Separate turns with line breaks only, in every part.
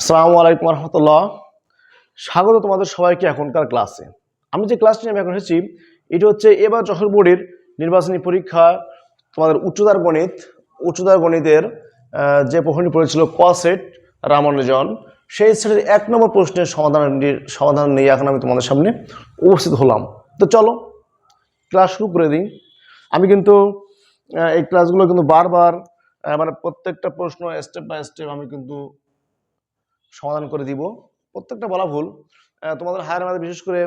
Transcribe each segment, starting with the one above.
আসসালামু আলাইকুম রহমতুল্লাহ স্বাগত তোমাদের সবাইকে এখনকার ক্লাসে। আমি যে ক্লাসটি আমি এখন এসেছি, এটি হচ্ছে এবার যশোর বোর্ডের নির্বাচনী পরীক্ষা তোমাদের উচ্চতার গণিত, উচ্চতার গণিতের যে প্রশ্নটি পড়েছিল ক সেট রামানুজন, সেই সেটের এক নম্বর প্রশ্নের সমাধান সমাধান নিয়ে এখন আমি তোমাদের সামনে উপস্থিত হলাম। তো চলো, ক্লাস শুরু করে দিই। আমি কিন্তু এই ক্লাসগুলো কিন্তু বারবার মানে প্রত্যেকটা প্রশ্ন স্টেপ বাই স্টেপ আমি কিন্তু সমাধান করে দিব। প্রত্যেকটা বলা ভুল। তোমাদের হায়ার ম্যাথে বিশেষ করে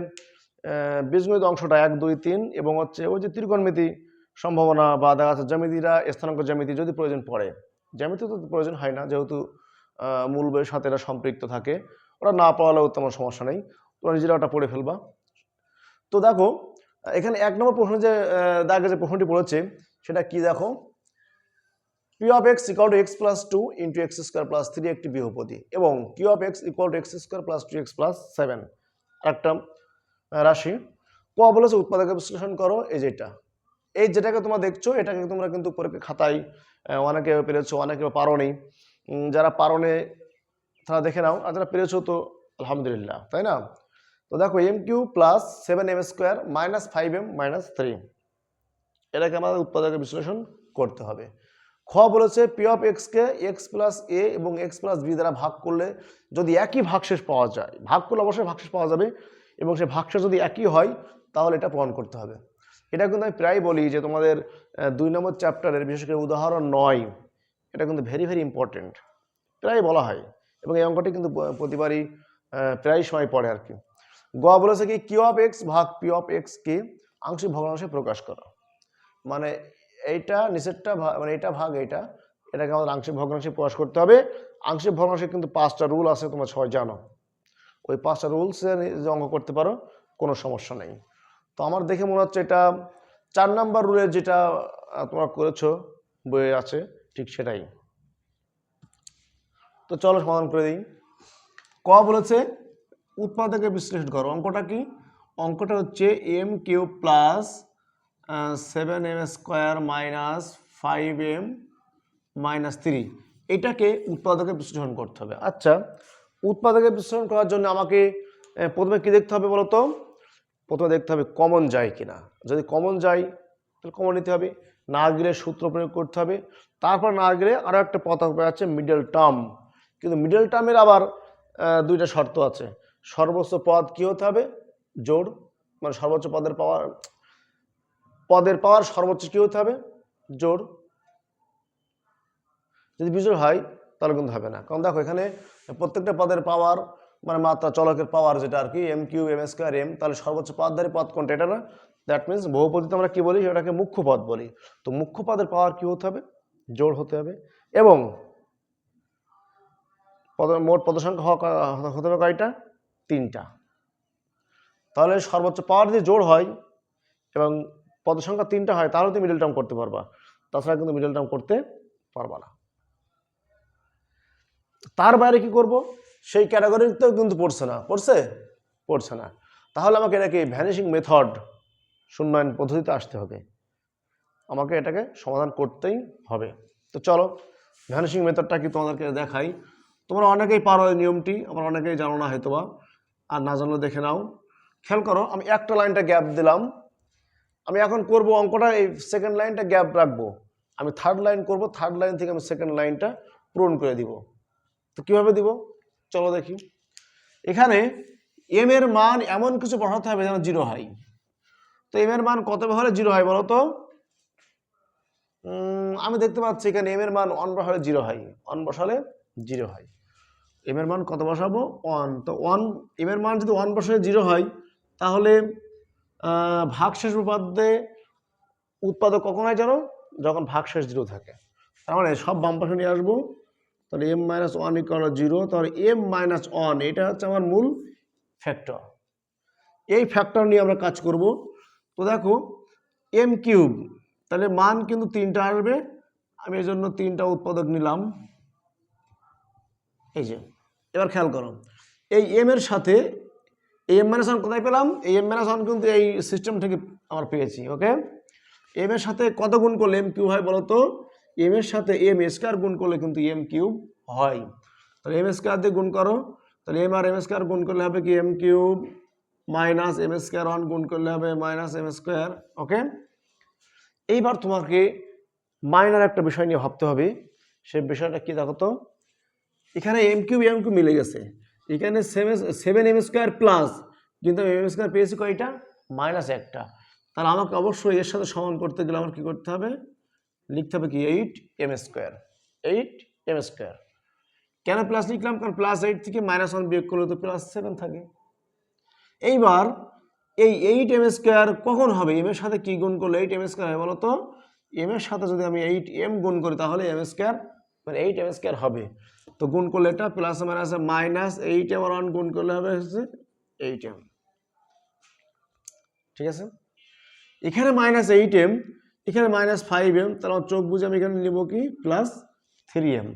বীজগণিত অংশটা এক, দুই, তিন এবং হচ্ছে ওই যে ত্রিকোণমিতি সম্ভাবনা বা দেখা যাচ্ছে জ্যামিতিরা স্থানাঙ্ক জ্যামিতি যদি প্রয়োজন পড়ে। জ্যামিতি তো প্রয়োজন হয় না, যেহেতু মূল বইয়ের সাথে এরা সম্পৃক্ত থাকে। ওরা না পড়ালেও তেমন সমস্যা নেই। তোমরা নিজেরা ওটা পড়ে ফেলবা। তো দেখো, এখানে এক নম্বর প্রশ্ন যে দাগে যে প্রশ্নটি পড়েছে সেটা কি দেখো? P of X equal to X plus two into X square plus three একটি বহুপদী এবং Q of X equal to X square plus two X plus seven একটা রাশি। ক বলেছে উৎপাদকে বিশ্লেষণ করো, এই যেটা। এই যেটাকে তোমরা দেখছ, এটাকে তোমরা কিন্তু পরীক্ষা খাতায় অনেকে পেরেছ, অনেকে পারো নি যারা পারো তারা দেখে নাও। আর যারা পেরেছ তো, আলহামদুলিল্লাহ, তাই না? তো দেখো M cube plus seven M square minus five M minus three এটাকে আমাদের উৎপাদকে বিশ্লেষণ করতে হবে। খ বলেছে পি অফ এক্সকে এক্স প্লাস এ এবং এক্স প্লাস বি দ্বারা ভাগ করলে যদি একই ভাগশেষ পাওয়া যায়, ভাগ করলে অবশ্যই ভাগশেষ পাওয়া যাবে এবং সেই ভাগশেষ যদি একই হয়, তাহলে এটা প্রমাণ করতে হবে। এটা কিন্তু আমি প্রায় বলি যে তোমাদের দুই নম্বর চ্যাপ্টারের বিশেষ করে উদাহরণ নয়, এটা কিন্তু ভেরি ভেরি ইম্পর্টেন্ট প্রায় বলা হয় এবং এই অঙ্কটি কিন্তু প্রতিবারই প্রায় সময় পড়ে আর কি। গ বলেছে কি কিউ অফ এক্স ভাগ পি অফ এক্স কে আংশিক ভগ্নাংশে প্রকাশ করা। মানে এইটা, নিচেরটা মানে এটা ভাগ এইটা, এটাকে আমাদের আংশিক ভগ্নাংশে প্রকাশ করতে হবে। আংশিক ভগ্নাংশে কিন্তু পাঁচটা রুল আছে, তোমরা সবাই জানো। ওই পাঁচটা রুলসে যে অঙ্ক করতে পারো, কোনো সমস্যা নেই। তো আমার দেখে মনে হচ্ছে এটা চার নাম্বার রুলের যেটা তোমরা করেছ, বইয়ে আছে, ঠিক সেটাই। তো চলো সমাধান করে দিই। ক বলেছে উৎপাদকে বিশ্লেষণ করো। অঙ্কটা কি? অঙ্কটা হচ্ছে M cube plus seven M square minus five M minus three এটাকে উৎপাদকে বিশ্লেষণ করতে হবে। আচ্ছা উৎপাদকে বিশ্লেষণ করার জন্য আমাকে প্রথমে কি দেখতে হবে বলো তো প্রথমে দেখতে হবে কমন যায় কিনা। যদি কমন যায়, তাহলে কমন নিতে হবে। না গেলে সূত্র প্রয়োগ করতে হবে। তারপর না গেলে আরও একটা পথ আছে মিডল টার্ম কিন্তু মিডল টার্মের আবার দুইটা শর্ত আছে। সর্বোচ্চ পদ কি হতে হবে? জোড়। মানে সর্বোচ্চ পদের পাওয়ার পদের পাওয়ার সর্বোচ্চ কি হতে হবে? জোর। যদি বিজোড় হয়, তাহলে কিন্তু হবে না। কারণ দেখো, এখানে প্রত্যেকটা পদের পাওয়ার মানে মাত্রা, চলকের পাওয়ার যেটা আর কি M cube M square M তাহলে সর্বোচ্চ পদধারী পদ কোনটা? এটা না? দ্যাট মিনস বহুপদীতে আমরা কি বলি? সেটাকে মুখ্য পদ বলি। তো মুখ্য পদের পাওয়ার কি হতে হবে? জোড় হতে হবে। এবং পদ, মোট পদ সংখ্যা হওয়া হতে হবে কয়টা? তিনটা। তাহলে সর্বোচ্চ পাওয়ার যদি জোর হয়, এবং পদ সংখ্যা তিনটা হয়, তাহলে তুমি মিডল টার্ম করতে পারবা। তাছাড়া কিন্তু মিডল টার্ম করতে পারবা না। তার বাইরে কি করব? সেই ক্যাটাগরিতেও কিন্তু পড়ছে না। পড়ছে? পড়ছে না। তাহলে আমাকে এটাকে ভ্যানিশিং মেথড শূন্যায়ন পদ্ধতিতে আসতে হবে। আমাকে এটাকে সমাধান করতেই হবে। তো চলো ভ্যানিশিং মেথডটা কি তোমাদেরকে দেখাই। তোমরা অনেকেই পারো এই নিয়মটি আমার অনেকেই জানো না হয়তোবা। আর না জানলে দেখে নাও। খেয়াল করো, আমি একটা লাইনটা গ্যাপ দিলাম। আমি এখন করব অঙ্কটা, এই সেকেন্ড লাইনটা গ্যাপ রাখব। আমি থার্ড লাইন করব থার্ড লাইন থেকে আমি সেকেন্ড লাইনটা পূরণ করে দিব। তো কীভাবে দিব? চলো দেখি। এখানে এম এর মান এমন কিছু বসাতে হবে যেন জিরো হয়। তো এম এর মান কত হলে জিরো হয় বলো তো? আমি দেখতে পাচ্ছি এখানে এম এর মান অন বসালে জিরো হয়। অন বসালে জিরো হয়। এম এর মান কত বসাবো? ওয়ান তো ওয়ান এম এর মান যদি ওয়ান বসালে জিরো হয়, তাহলে ভাগশেষ উপপাদ্যে উৎপাদক কখন হয় জানো? যখন ভাগশেষ জিরো থাকে। তার মানে সব বাম পাশে নিয়ে আসব। তাহলে M minus one equal zero তাহলে এম মাইনাস ওয়ান এটা হচ্ছে আমার মূল ফ্যাক্টর এই ফ্যাক্টর নিয়ে আমরা কাজ করব। তো দেখো এম কিউব তাহলে মান কিন্তু তিনটা আসবে। আমি এই জন্য তিনটা উৎপাদক নিলাম। এই যে, এবার খেয়াল করো, এই এম এর সাথে এই এম মাইনাস ওয়ান কোথায় পেলাম? এই এম মাইনাস ওয়ান কিন্তু এই সিস্টেম থেকে আমরা পেয়েছি ওকে এম এর সাথে কত গুণ করলে এম কিউ হয় বলো তো এম এর সাথে এম স্কোয়ার গুণ করলে কিন্তু এম কিউব হয়। তাহলে এম স্কোয়ার দিয়ে গুণ করো। তাহলে এম আর এম স্কোয়ার গুণ করলে হবে কি? M cube minus M square one গুণ করলে হবে মাইনাস এম স্কোয়ার ওকে এইবার তোমাকে মাইনার একটা বিষয় নিয়ে ভাবতে হবে। সে বিষয়টা কি দেখো তো? এখানে এম কিউব এম কিউব মিলে গেছে। এখানে seven seven M square plus কিন্তু আমি এম স্কোয়ার পেয়েছি কয়টা? মাইনাস একটা। তাহলে আমাকে অবশ্যই এর সাথে সমান করতে গেলে আমার কী করতে হবে? লিখতে হবে কি? Eight M square eight M square কেন প্লাস লিখলাম? কারণ প্লাস এইট থেকে মাইনাস ওয়ান বিয়োগ করলে তো প্লাস সেভেন থাকে। এইবার এই এইট এম স্কোয়ার কখন হবে? এম এর সাথে কি গুণ করলে? এইট এম স্কোয়ার হয় বলো তো? এম এর সাথে যদি আমি এইট এম গুণ করি, তাহলে এম স্কোয়ার মানে এইট এম স্কোয়ার হবে। তো গুণ করলে এটা plus minus minus eight M আর ওয়ান গুণ করলে হবে হচ্ছে এইট। এম ঠিক আছে? এখানে মাইনাস এইট এম এখানে মাইনাস ফাইভ এম তাহলে আমার চোখ বুঝে আমি এখানে নেব কি? প্লাস থ্রি এম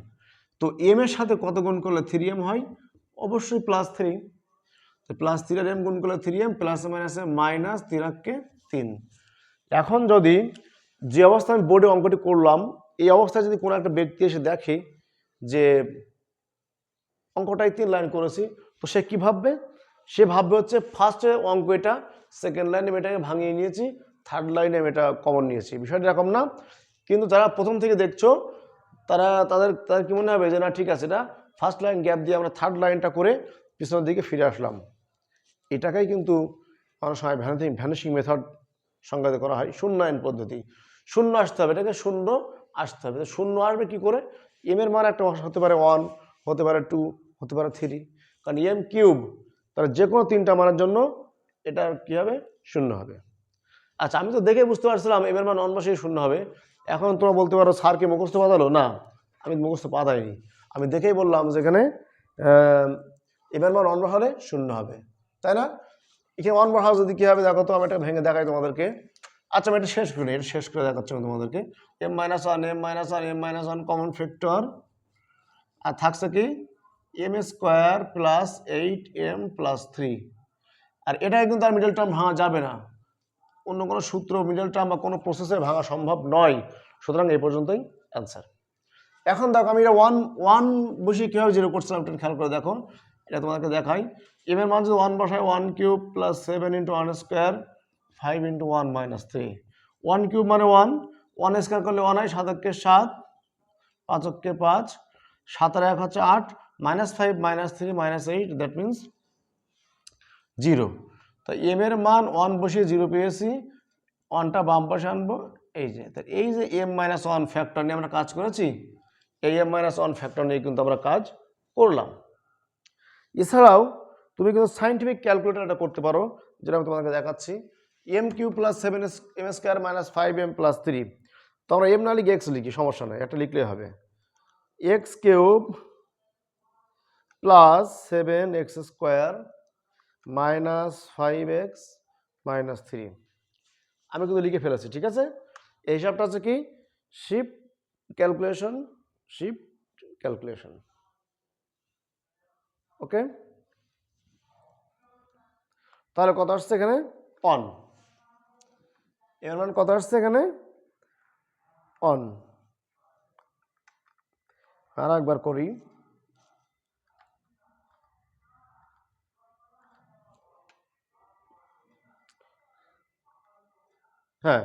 তো এম এর সাথে কত গুণ করলে থ্রি এম হয়? অবশ্যই প্লাস থ্রি তো প্লাস থ্রি এম গুণ করলে থ্রি এম প্লাস মাইনাসে মাইনাস তিরাককে তিন। এখন যদি যে অবস্থা আমি বোর্ডে অঙ্কটি করলাম এই অবস্থায় যদি কোনো একটা ব্যক্তি এসে দেখে যে অঙ্কটাই তিন লাইন করেছি, তো সে কী ভাববে? সে ভাববে হচ্ছে ফার্স্টে অঙ্ক এটা সেকেন্ড লাইনে আমি এটাকে ভাঙিয়ে নিয়েছি থার্ড লাইনে আমি এটা কমন নিয়েছি। বিষয়টা এরকম না। কিন্তু যারা প্রথম থেকে দেখছ, তারা, তাদের তাদের কি মনে হবে যে না, ঠিক আছে এটা ফার্স্ট লাইন গ্যাপ দিয়ে আমরা থার্ড লাইনটা করে পিছনের দিকে ফিরে আসলাম। এটাকেই কিন্তু অনেক সময় ভ্যানিথিং ভ্যানিশিং মেথড সংজ্ঞায়িত করা হয় শূন্যায়ন পদ্ধতি। শূন্য আসতে হবে। এটাকে শূন্য আসতে হবে। শূন্য আসবে কি করে? এম এর মান একটা হতে পারে ওয়ান হতে পারে টু হতে পারে থ্রি কারণ এম কিউব তাহলে যে কোনো তিনটা মানের জন্য এটা কী হবে? শূন্য হবে। আচ্ছা আমি তো দেখে বুঝতে পারছিলাম এম এর মান অন বসেই শূন্য হবে। এখন তোমরা বলতে পারো স্যারকে মুখস্থ পাতালো না, আমি মুখস্থ পাতাইনি আমি দেখেই বললাম যেখানে এম এর মান অন হলে শূন্য হবে। তাই না? এখানে অন হাউস যদি কী হবে? দেখো তো, আমি এটা ভেঙে দেখাই তোমাদেরকে। আচ্ছা আমি এটা শেষ করি, এটা শেষ করে দেখাচ্ছি আমি তোমাদেরকে। M minus one M minus one M minus one common factor আর থাকছে কি? M square plus eight M plus three আর এটাই কিন্তু আর মিডল টার্ম ভাঙা যাবে না। অন্য কোনো সূত্র মিডল টার্ম বা কোনো প্রসেসে ভাঙা সম্ভব নয়। সুতরাং এই পর্যন্তই অ্যান্সার এখন দেখো, আমি এটা ওয়ান ওয়ান বসিয়ে কীভাবে জিরো করছিলাম একটু খেয়াল করে দেখো। এটা তোমাদেরকে দেখাই। এম এর মান যদি ওয়ান বসায় one cube plus seven into one square five into one minus three one cube মানে ওয়ান ওয়ান স্কোয়ার করলে ওয়ান হয়, সাত এককে সাত, পাঁচ অক্ষে পাঁচ, সাত আর এক হচ্ছে আট minus five minus three minus eight that means zero তো এম এর মান ওয়ান বসিয়ে জিরো পেয়েছি ওয়ানটা বাম পাশে আনব, এই যে, তা এই যে এম মাইনাস ওয়ান ফ্যাক্টর নিয়ে আমরা কাজ করেছি, এই এম মাইনাস ওয়ান ফ্যাক্টর নিয়ে কিন্তু আমরা কাজ করলাম। এছাড়াও, তুমি কিন্তু সাইন্টিফিক ক্যালকুলেটারটা করতে পারো, যেটা আমি তোমাদেরকে দেখাচ্ছি। M cube plus seven M square minus five M plus three তো আমরা এম না লিখে এক্স লিখি, সমস্যা নেই, একটা লিখলেই হবে। X cube plus seven X square minus five X minus three আমি কিন্তু লিখে ফেলেছি, ঠিক আছে? এই হিসাবটা হচ্ছে কি? Shift calculation shift calculation okay তাহলে কত আসছে এখানে? অন এর মান কত আসছে এখানে? অন আর একবার করি। হ্যাঁ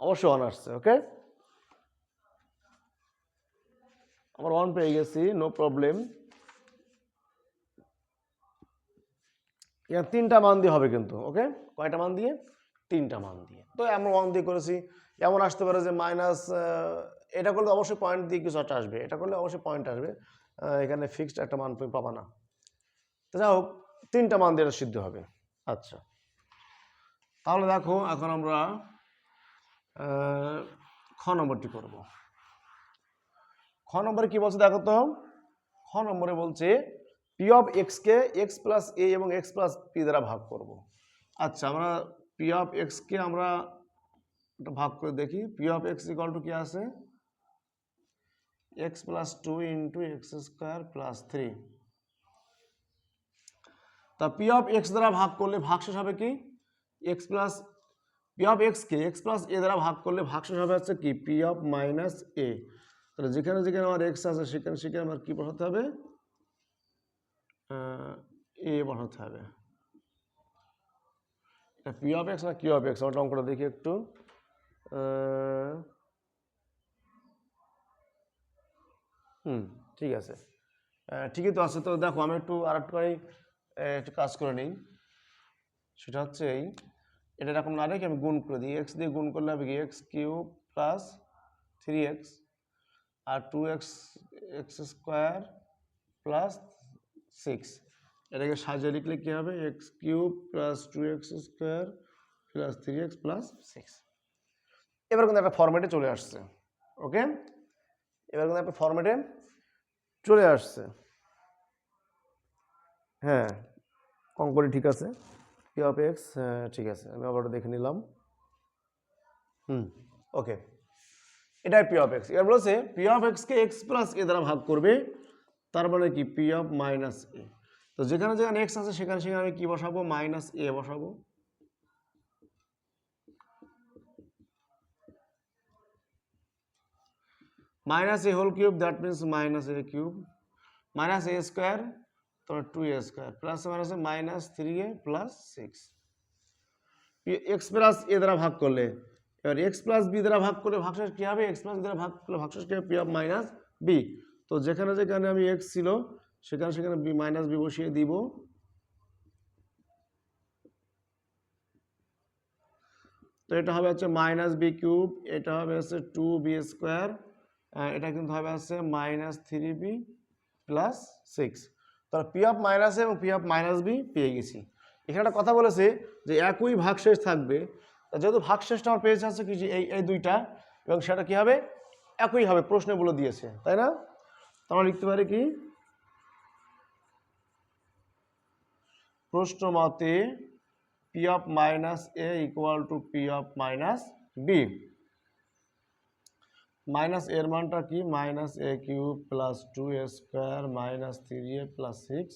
অবশ্যই অন আসছে ওকে আমার অন পেয়ে গেছি নো প্রবলেম তিনটা মান দিয়ে হবে কিন্তু ওকে কয়টা মান দিয়ে? তিনটা মান দিয়ে। তো এমন ওয়ান দিয়ে করেছি, এমন আসতে পারে যে মাইনাস এটা করলে অবশ্যই পয়েন্ট দিয়ে কিছু একটা আসবে। এটা করলে অবশ্যই পয়েন্ট আসবে। এখানে ফিক্সড একটা মান তুমি পাবা না। তো যাই হোক, তিনটা মান দিয়ে সিদ্ধ হবে। আচ্ছা। তাহলে দেখো, এখন আমরা খ নম্বরটি করব। খ নম্বরে কি বলছে দেখো তো? খ নম্বরে বলছে পি অফ এক্সকে এক্স প্লাস এ এবং এক্স প্লাস পি দ্বারা ভাগ করব। আচ্ছা আমরা পি অফ এক্সকে আমরা ভাগ করে দেখি। P of X equal to কি আছে? X plus two into X square plus three তা পি অফ এক্স দ্বারা ভাগ করলে ভাগশেষ হবে কি? এক্স প্লাস পি অফ এক্সকে এক্স প্লাস এ দ্বারা ভাগ করলে ভাগশেষ হবে হচ্ছে কি? পি অফ মাইনাস এ তাহলে যেখানে যেখানে আমার এক্স আছে, সেখানে সেখানে আমার কী বসাতে হবে? এ বসাতে হবে। এটা পি অফ এক্স না কি অফ এক্স আমরা অঙ্কটা দেখি একটু। হুম, ঠিক আছে। ঠিকই তো আছে। তো দেখো, আমি একটু আর একটু একটু কাজ করে নিই। সেটা হচ্ছে এই এটা এরকম না রেখে আমি গুণ করে দিই। এক্স দিয়ে গুণ করলে হবে কি? X cube plus three X আর two X X square plus six. এটাকে সাজিয়ে লিখলে কী হবে? X cube plus two X square plus three X plus six এবার কিন্তু একটা ফর্মেটে চলে আসছে ওকে এবার কিন্তু একটা ফর্মেটে চলে আসছে। হ্যাঁ অঙ্কটি ঠিক আছে। পি অফ এক্স ঠিক আছে, আমি আবার দেখে নিলাম। হুম ওকে এটাই পি অফ এক্স এবার বলেছে পি অফ এক্সকে এক্স প্লাস এ দ্বারা ভাগ করবে, তার মানে কি? পি অফ মাইনাস এ তো যেখানে যেখানে এক্স আছে, সেখানে সেখানে আমি কি বসাবো? মাইনাস এ বসাবো। Minus A whole cube that means minus A cube minus A square তোমার টু এ স্কোয়ার প্লাস মাইনাসে minus three A plus six X plus A দ্বারা ভাগ করলে, এবার এক্স প্লাস বি দ্বারা ভাগ করলে ভাগশেষ কী হবে? এক্স প্লাস দ্বারা ভাগ করলে ভাগশেষ কী হবে? পি অফ মাইনাস বি তো যেখানে যেখানে আমি এক্স ছিল সেখানে সেখানে বি মাইনাস বি বসিয়ে দিব। তো এটা হবে হচ্ছে মাইনাস বি কিউব, এটা হবে হচ্ছে টু বি স্কোয়ার এটা কিন্তু হবে হচ্ছে minus three B plus six. তাহলে পি অফ মাইনাস এবং পি অফ মাইনাস বি পেয়ে গেছি। এখানে একটা কথা বলেছে যে একই ভাগশেষ থাকবে। যেহেতু ভাগশেষটা আমার পেয়েছে হচ্ছে কি এই এই দুইটা, এবং সেটা কি হবে? একই হবে প্রশ্নে বলে দিয়েছে, তাই না? তো আমরা লিখতে পারি কি? প্রশ্ন মতে P of minus A equal to P of minus B minus এর মানটা কি? Minus A cube plus two A square minus three A plus six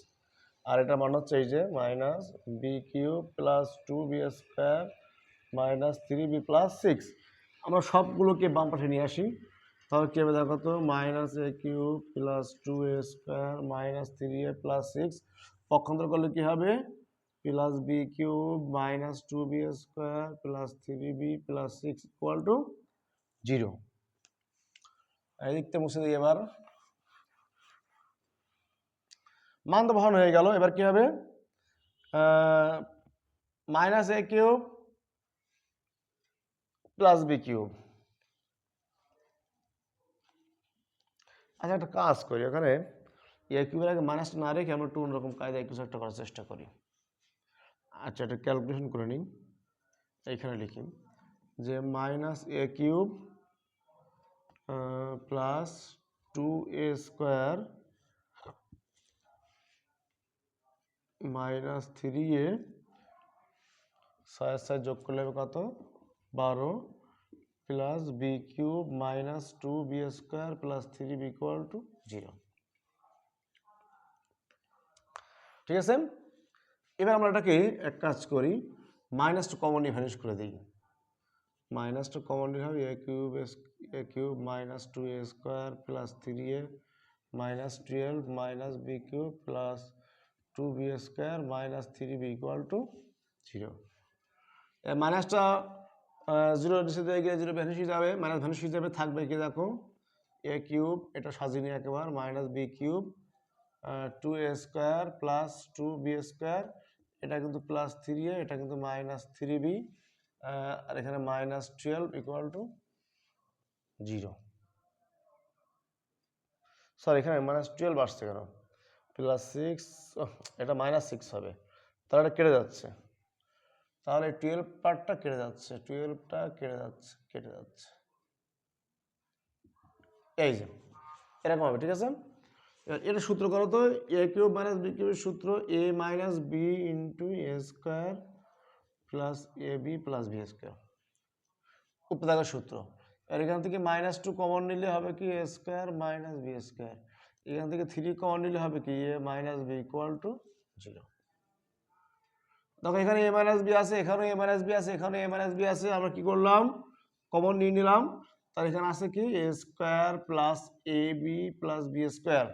আর এটা মান হচ্ছে এই যে minus B cube plus two B square minus three B plus six আমরা সবগুলোকে বাম পাশে নিয়ে আসি। তাহলে কী হবে দেখো তো? Minus A cube plus two A square minus three A plus six পক্ষান্তর করলে কী হবে? Plus B cube minus two B square plus three B plus six equal to zero এই দিকতে মুছে দিই এবার। মান তো বহন হয়ে গেল। এবার কি হবে? Minus A cube plus B cube আচ্ছা একটা কাজ করি ওখানে। এ কিউবের আগে মাইনাস না রেখে আমরা একটু অন্যরকম কায়দা কিছু একটা করার চেষ্টা করি। আচ্ছা এটা ক্যালকুলেশন করে নিই এইখানে লিখি। যে minus A cube plus two A square minus three A ছয় ছয় যোগ করলে কত? বারো plus B cube minus two B square plus three B two zero ঠিক আছে? এবার আমরা এটাকে এক কাজ করি মাইনাস টু কমন ভ্যানিশ করে দিই। মাইনাস টু কমন হবে A cube as A cube minus two A square plus three A minus twelve minus B cube plus two B square minus three B equal to zero মাইনাসটা zero নিচে দিয়ে গিয়ে zero vanish হয়ে যাবে। Minus vanish হয়ে যাবে, থাকবে কি দেখো? এ কিউব এটা সাজিয়ে নিয়ে একেবারে minus B cube two A square plus two B square এটা কিন্তু প্লাস থ্রি এ এটা কিন্তু মাইনাস থ্রি বি আর এখানে minus twelve equal to zero sorry এখানে মাইনাস টুয়েলভ আসছে কেন? প্লাস সিক্স এটা মাইনাস সিক্স হবে। তাহলে এটা কেটে যাচ্ছে। তাহলে টুয়েলভ পার্টটা কেটে যাচ্ছে। টুয়েলভটা কেটে যাচ্ছে কেটে যাচ্ছে। এই যে, এরকম হবে, ঠিক আছে? এটা সূত্র করো তো এ কিউব মাইনাস বি কিউবের সূত্র A minus B into A square plus A B plus B square উপদাগের সূত্র। আর এখান থেকে মাইনাস টু কমন নিলে হবে কি? A square minus B square এখান থেকে থ্রি কমন নিলে হবে কি? A minus B equal to zero দেখো এখানে এ মাইনাস বি আছে, এখানেও এ মাইনাস বি আছে এখানে এ মাইনাস বি আছে। আমরা কি করলাম? কমন নিয়ে নিলাম। তার এখানে আছে কি? A square plus A B plus B square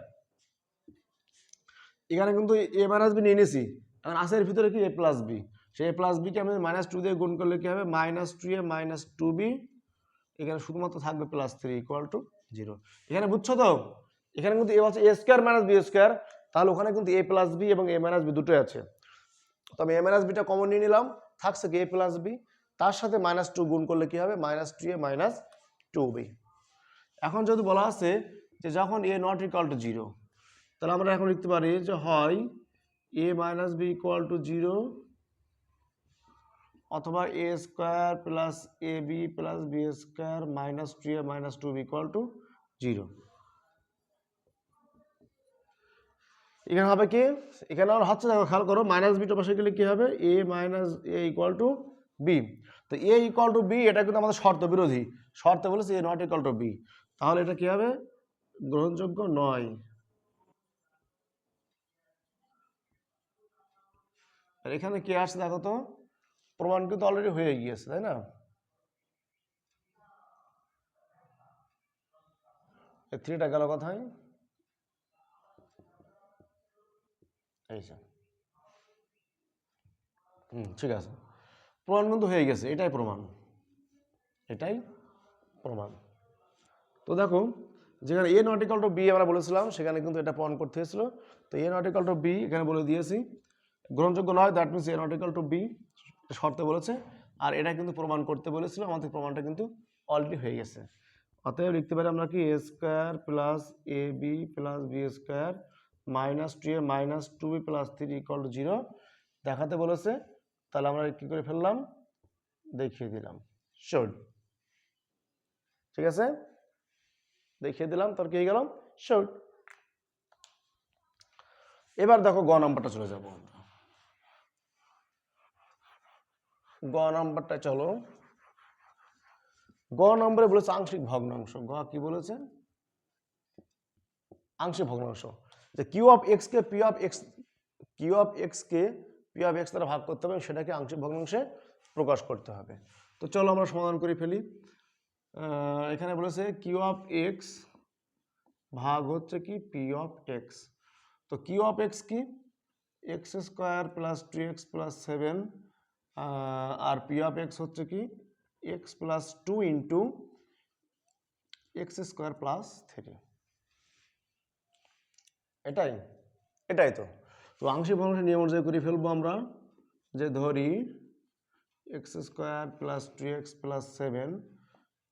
এখানে কিন্তু এ মাইনাস বি নিয়ে নিয়েছি এখন আছে এর ভিতরে কি? এ প্লাস বি সেই এ প্লাস বিকে আমি মাইনাস টু দিয়ে গুণ করলে কি হবে? Minus two A minus two B এখানে শুধুমাত্র থাকবে plus three equal to zero এখানে বুঝছ তো? এখানে কিন্তু এ হচ্ছে A square minus B square তাহলে ওখানে কিন্তু এ প্লাস বি এবং এ মাইনাস বি দুটোই আছে। তো আমি এ মাইনাস বিটা কমন নিয়ে নিলাম। থাকছে কি এ প্লাস বি তার সাথে মাইনাস টু গুণ করলে কি হবে? Minus two A minus two B এখন যদি বলা আছে যে যখন A not equal to zero তাহলে আমরা এখন লিখতে পারি যে হয় A minus B equal to zero অথবা A square plus A B plus B square minus two A minus two B equal to zero এখানে হবে কি? এখানে আমার হচ্ছে দেখো, খেয়াল করো মাইনাস বিটা পাশে গেলে কি হবে? A minus A equal to B তো এ ইকুয়াল টু বি এটা কিন্তু আমাদের শর্ত বিরোধী। শর্তে বলেছে A not equal to B তাহলে এটা কি হবে? গ্রহণযোগ্য নয়। আর এখানে কে আসছে দেখো তো? প্রমাণ কিন্তু অলরেডি হয়ে গিয়েছে, তাই না? থ্রিটা গেল কোথায়? হুম, ঠিক আছে। প্রমাণ কিন্তু হয়ে গেছে, এটাই প্রমাণ। এটাই প্রমাণ। তো দেখো, যেখানে এ নটিক্যাল টু বি আমরা বলেছিলাম, সেখানে কিন্তু এটা প্রমাণ করতে হয়েছিল। তো এ নটিক্যাল টু বি এখানে বলে দিয়েছি গ্রহণযোগ্য নয় that means A not equal to B শর্তে বলেছে। আর এটা কিন্তু প্রমাণ করতে বলেছিল, আমাদের প্রমাণটা কিন্তু অলরেডি হয়ে গেছে। অতএব লিখতে পারি আমরা কি A square plus A B plus B square minus two A minus two B plus three equal to zero দেখাতে বলেছে, তাহলে আমরা কী করে ফেললাম? দেখিয়ে দিলাম। শোড ঠিক আছে? দেখিয়ে দিলাম তোর কি গেলাম শোড এবার দেখো গ নাম্বারটা চলে যাব আমরা। গ নাম্বারটা চলো। গ নম্বরে বলেছে আংশিক ভগ্নাংশ। গ কি বলেছে? আংশিক ভগ্নাংশ। যে Q of x K P of X Q of X K P of x দ্বারা ভাগ করতে হবে, সেটাকে আংশিক ভগ্নাংশে প্রকাশ করতে হবে। তো চলো আমরা সমাধান করে ফেলি। এখানে বলেছে কিউ অফ এক্স ভাগ হচ্ছে কি? পি অফ এক্স তো কিউ অফ এক্স কি? X square plus two X plus seven R P of x হচ্ছে কি? X plus two into X square plus three এটাই এটাই তো। তো আংশিক ভগ্নাংশের নিয়ম অনুযায়ী করে ফেলব আমরা যে ধরি x square plus two x plus seven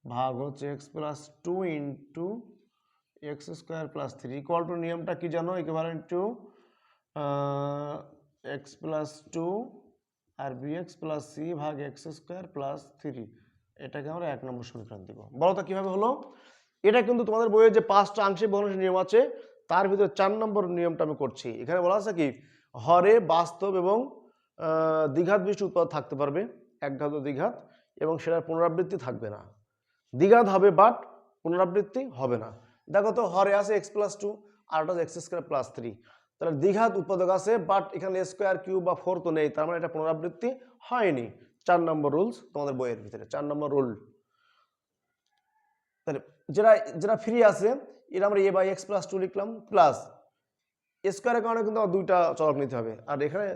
ভাগ হচ্ছে x plus two into x square plus three equal to নিয়মটা কি জানো? Equal to x plus two R b x plus c ভাগ এক্স স্কোয়ার প্লাস থ্রি এটাকে আমরা এক নম্বর সমীকরণ দিব। বলো তো কীভাবে হলো? এটা কিন্তু তোমাদের বইয়ের যে পাঁচটা আংশিক ভগ্নাংশের নিয়ম আছে, তার ভিতরে চার নম্বর নিয়মটা আমি করছি। এখানে বলা আছে কি? হরে বাস্তব এবং দ্বিঘাত বিশিষ্ট উৎপাদ থাকতে পারবে একঘাত দ্বিঘাত, এবং সেটার পুনরাবৃত্তি থাকবে না। দ্বিঘাত হবে বাট পুনরাবৃত্তি হবে না। দেখো তো হরে আছে এক্স প্লাস টু আর ওটা এক্স স্কোয়ার প্লাস থ্রি তাহলে দ্বিঘাত উৎপাদক আছে বাট এখানে স্কোয়ার কিউ বা ফোর তো নেই, তার মানে এটা পুনরাবৃত্তি হয়নি। চার নম্বর রুলস তোমাদের বইয়ের ভিতরে, চার নম্বর রুল তাহলে যেটা যেটা ফ্রি আছে এটা আমরা a by x plus two লিখলাম প্লাস স্কোয়ারের কারণে কিন্তু আমার দুইটা চলক নিতে হবে। আর এখানে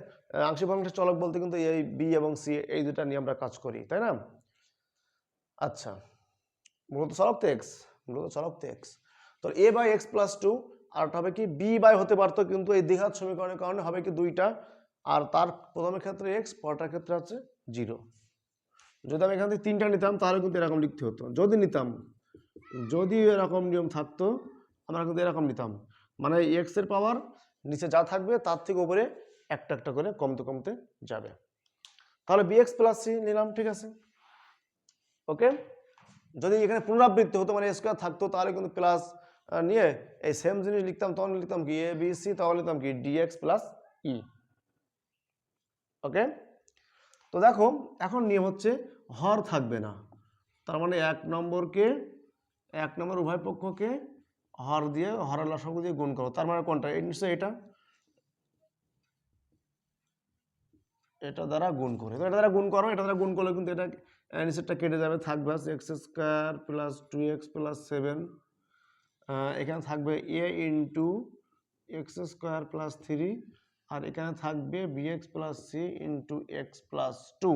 আংশিক ভগ্নাংশের চলক বলতে কিন্তু এই বি এবং সি এই দুটা নিয়ে আমরা কাজ করি, তাই না? আচ্ছা মূলত চলক তো এক্স মূলত চলক তো এক্স তো a by x plus two আর হবে কি বি বাই হতে পারতো কিন্তু এই দ্বিঘাত সমীকরণের কারণে হবে কি দুইটা। আর তার প্রথমের ক্ষেত্রে এক্স পরটার ক্ষেত্রে আছে জিরো যদি আমি এখান থেকে তিনটা নিতাম, তাহলে কিন্তু এরকম লিখতে হতো। যদি নিতাম, যদি এরকম নিয়ম থাকতো, আমরা কিন্তু এরকম নিতাম। মানে এক্সের পাওয়ার নিচে যা থাকবে, তার থেকে উপরে একটা একটা করে কমতে কমতে যাবে। তাহলে বিএক্স প্লাস সি নিলাম, ঠিক আছে? ওকে যদি এখানে পুনরাবৃত্তি হতো মানে স্কোয়ার থাকতো, তাহলে কিন্তু প্লাস নিয়ে এই সেম জিনিস লিখতাম তখন লিখতাম কি এ বি সি তাহলে লিখতাম কি ডিএক্স প্লাস ই ওকে তো দেখো এখন নিয়ম হচ্ছে হর থাকবে না। তার মানে এক নম্বরকে এক নম্বর উভয় পক্ষকে হর দিয়ে হরের লসাগু দিয়ে গুণ করো। তার মানে কোনটা? এই নিশ্চয়ই এটা? এটা দ্বারা গুণ করে। তো এটা দ্বারা গুণ করো এটা দ্বারা গুণ করলে কিন্তু এটা আহ, নিচেরটা কেটে যাবে থাকবে x square plus two x plus seven এখানে থাকবে a into x square plus three আর এখানে থাকবে b x plus c into x plus two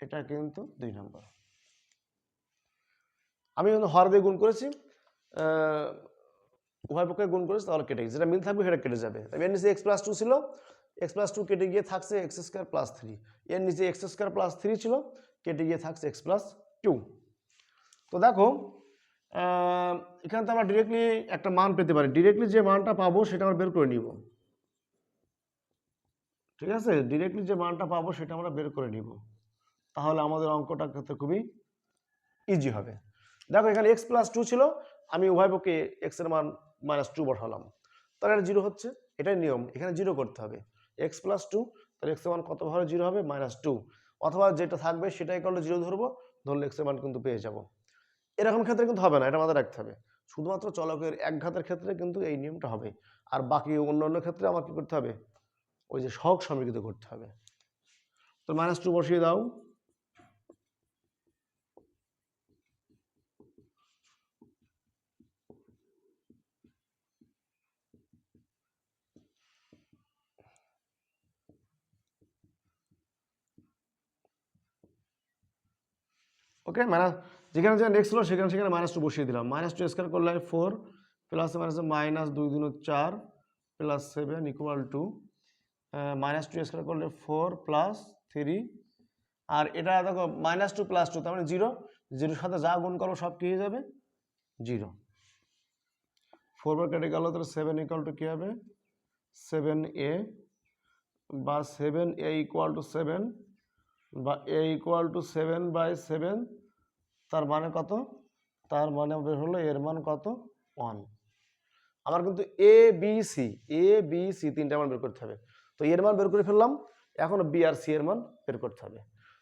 এটা কিন্তু দুই নম্বর। আমি কিন্তু হর দিয়ে গুণ করেছি উভয় পক্ষে গুণ করেছি, তাহলে কেটে গেছে। যেটা মিল থাকবে সেটা কেটে যাবে। এর নিচে এক্স প্লাস টু ছিল এক্স প্লাস টু কেটে গিয়ে থাকছে এক্স স্কোয়ার প্লাস থ্রি এর নিচে এক্স স্কোয়ার প্লাস থ্রি ছিল, কেটে গিয়ে থাকছে এক্স প্লাস টু তো দেখো এখানে তো আমরা ডিরেক্টলি একটা মান পেতে পারি। ডিরেক্টলি যে মানটা পাবো, সেটা আমরা বের করে নিব। ঠিক আছে? ডিরেক্টলি যে মানটা পাবো, সেটা আমরা বের করে নিব। তাহলে আমাদের অঙ্কটা ক্ষেত্রে খুবই ইজি হবে। দেখো, এখানে এক্স প্লাস টু ছিল। আমি উভয় পক্ষে এক্সের মান মাইনাস টু বসালাম। তাহলে এটা জিরো হচ্ছে। এটাই নিয়ম। এখানে জিরো করতে হবে। এক্স প্লাস টু তাহলে এক্সের মান কত ভাবে জিরো হবে মাইনাস টু অথবা যেটা থাকবে, সেটাই করলে জিরো ধরবো। ধরলে এক্সের মান কিন্তু পেয়ে যাব। এরকম ক্ষেত্রে কিন্তু হবে না, এটা মাথায় রাখতে হবে। শুধুমাত্র চলকের এক ঘাতের ক্ষেত্রে কিন্তু এই নিয়মটা হবে আর বাকি অন্যান্য ক্ষেত্রে আমার কি করতে হবে? ওই যে সহগ সমীকৃত করতে হবে। তো মাইনাস টু বসিয়ে দাও। ওকে মাইনাস যেখানে যেখানে এক্স ছিল সেখানে সেখানে মাইনাস টু বসিয়ে দিলাম। মাইনাস টু স্কোয়ার করলে ফোর প্লাস মাইনাস মাইনাস দুই দিন চার plus seven equal to minus two square করলে ফোর প্লাস থ্রি আর এটা দেখো মাইনাস টু প্লাস টু তার মানে জিরো জিরোর সাথে যা গুণ করব সব কী হয়ে যাবে? জিরো ফোর বার কেটে গেল, তাহলে সেভেন ইকুয়াল টু কী হবে? সেভেন এ বা seven a equal to seven বা a equal to seven by seven তার মানে কত? তার মানে বের হলো, এর মান কত? ওয়ান আমার কিন্তু a b c a b c তিনটা মান বের করতে হবে। তো এর মান বের করে ফেললাম, এখন বি আর সি এর মান বের করতে হবে।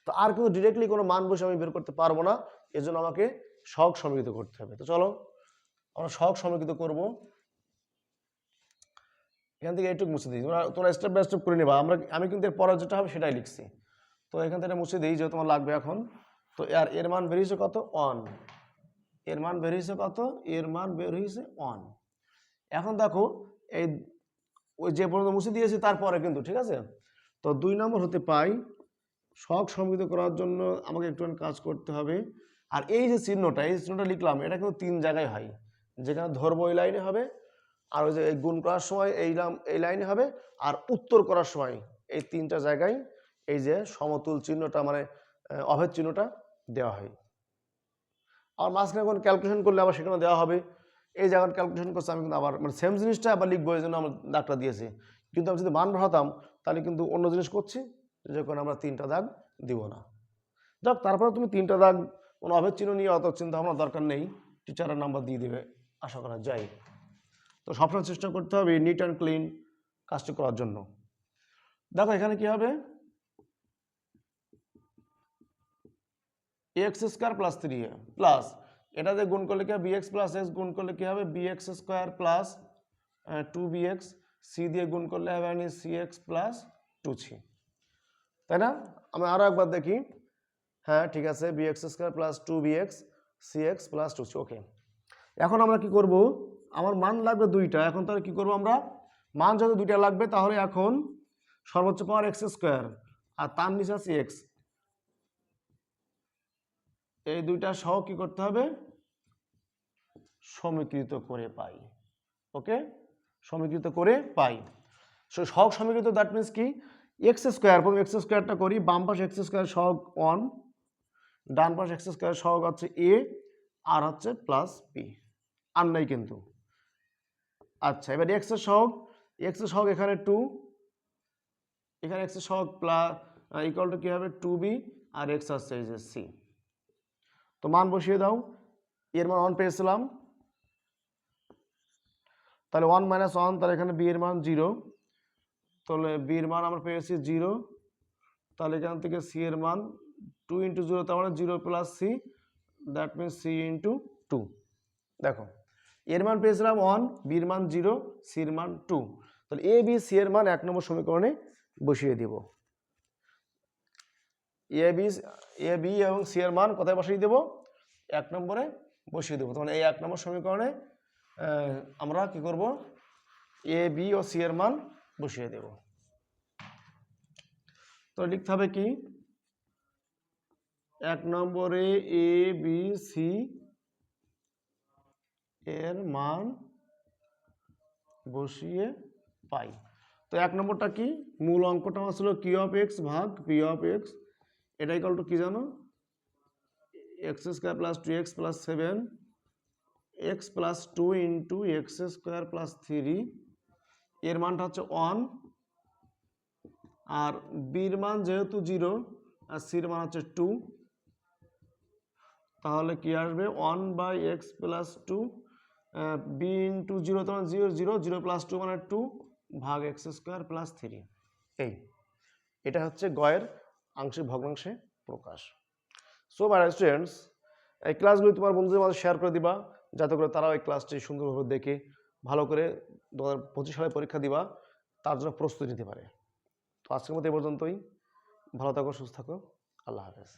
তো আর কিন্তু ডিরেক্টলি কোনো মান বসে আমি বের করতে পারব না, এজন্য আমাকে সহগ সমীকৃত করতে হবে। তো চলো, আমরা সহগ সমীকৃত করব। এখান থেকে এইটুকু মুছে দিই। তোমরা তোমরা স্টেপ বাই স্টেপ করে নেবা। আমরা আমি কিন্তু এর পরে যেটা হবে সেটাই লিখছি। তো এখান থেকে মুছে দিই যে তোমার লাগবে এখন। তো আর এর মান বেরিয়েছে কত? অন এর মান বেরিয়েছে কত? এর মান বের হয়েছে অন এখন দেখো, এই ওই যে পর্যন্ত মুছে দিয়েছি, তারপরে কিন্তু, ঠিক আছে? তো দুই নম্বর হতে পাই শখ সমৃদ্ধ করার জন্য আমাকে একটু কাজ করতে হবে। আর এই যে চিহ্নটা, এই চিহ্নটা লিখলাম, এটা কিন্তু তিন জায়গায় হয়। যেখানে ধরবো এই লাইনে হবে, আর ওই যে এই গুণ করার সময় এই এই লাইনে হবে, আর উত্তর করার সময় এই তিনটা জায়গায় এই যে সমতুল চিহ্নটা মানে অভেদ চিহ্নটা দেওয়া হয়। আর মাঝখানে এখন ক্যালকুলেশন করলে আবার সেখানে দেওয়া হবে। এই জায়গার ক্যালকুলেশন করছে, আমি কিন্তু আবার মানে সেম জিনিসটা আবার লিখব, এই জন্য আমার দাগটা দিয়েছে। কিন্তু আমি যদি মান বসাতাম তাহলে কিন্তু অন্য জিনিস করছি যখন আমরা তিনটা দাগ দিব না। যাক, তারপরে তুমি তিনটা দাগ কোনো অভেদ নিয়ে অত চিন্তা ভাবনা দরকার নেই টিচারের নাম্বার দিয়ে দেবে, আশা করা যায়। তো সবসময় চেষ্টা করতে হবে নিট অ্যান্ড ক্লিন কাজটি করার জন্য। দেখো, এখানে কি হবে? X square plus three plus এটাতে গুণ করলে কি হবে? বিএক্স প্লাস এক্স গুণ করলে কি হবে? B x square plus two b x c দিয়ে গুণ করলে হবে c x plus two c তাই না? আমি আরও একবার দেখি। হ্যাঁ ঠিক আছে b x square plus two b x c x plus two c okay এখন আমরা কি করব? আমার মান লাগবে দুইটা। এখন তাহলে কি করব আমরা? মান যদি দুইটা লাগবে, তাহলে এখন সর্বোচ্চ পাওয়ার এক্স স্কোয়ার আর তার নিচে আছে এক্স এই দুইটা সহ কি করতে হবে? সমীকৃত করে পাই। ওকে? সমীকৃত করে পাই। সো সমীকৃত দ্যাট মিনস কি? এক্স স্কোয়ার প্রথম এক্স স্কোয়ারটা করি, বাম পাশে এক্স স্কোয়ার সহগ ওয়ান ডান পাশে এক্স স্কোয়ার সহগ হচ্ছে এ আর হচ্ছে প্লাস পি আর নাই কিন্তু। আচ্ছা এবার এক্সের সহগ এক্সের সহগ এখানে টু এখানে এক্সের সহগ প্লাস ইকুয়াল টু কী হবে? টু বি আর এক্স হচ্ছে এই যে সি তো মান বসিয়ে দাও এর মান ওয়ান পেয়েছিলাম। তাহলে ওয়ান মাইনাস ওয়ান তাহলে এখানে বি এর মান জিরো তাহলে বি এর মান আমরা পেয়েছি জিরো তাহলে এখান থেকে সি এর মান টু ইন্টু জিরো তার মানে zero plus c that means c into two দেখো এর মান পেয়েছিলাম ওয়ান বির মান জিরো সির মান টু তাহলে এ বি সি এর মান এক নম্বর সমীকরণে বসিয়ে দিব। এ বি এ বি এবং সি এর মান কোথায় বসিয়ে দেব? এক নম্বরে বসিয়ে দেবো। তখন এই এক নম্বর সমীকরণে আমরা কি করব? এ বি ও সি এর মান বসিয়ে দেব। তো লিখতে হবে কি? এক নম্বরে এ বি সি এর মান বসিয়ে পাই। তো এক নম্বরটা কি? মূল অঙ্কটা ছিল কিউ অফ এক্স ভাগ পি অফ এক্স এটা ইকাল টু কি জানো? X square plus two x plus seven x plus two into x square plus three এর মানটা হচ্ছে ওয়ান আর বির মান যেহেতু জিরো আর সির মান হচ্ছে টু তাহলে কি আসবে? One by x plus two b into zero তখন zero zero zero plus two মানে টু ভাগ এক্স স্কোয়ার প্লাস থ্রি এই। এটা হচ্ছে গয়ের আংশিক ভগ্নাংশে প্রকাশ। সো মাই স্টুডেন্টস এই ক্লাসগুলি তোমার বন্ধুদের মাঝে শেয়ার করে দিবা, যাতে করে তারাও এই ক্লাসটি সুন্দরভাবে দেখে, ভালো করে দু হাজার পঁচিশ সালে পরীক্ষা দিবা, তার জন্য প্রস্তুতি নিতে পারে। তো আজকের মতো এই পর্যন্তই। ভালো থাকো, সুস্থ থাকো। আল্লাহ হাফেজ।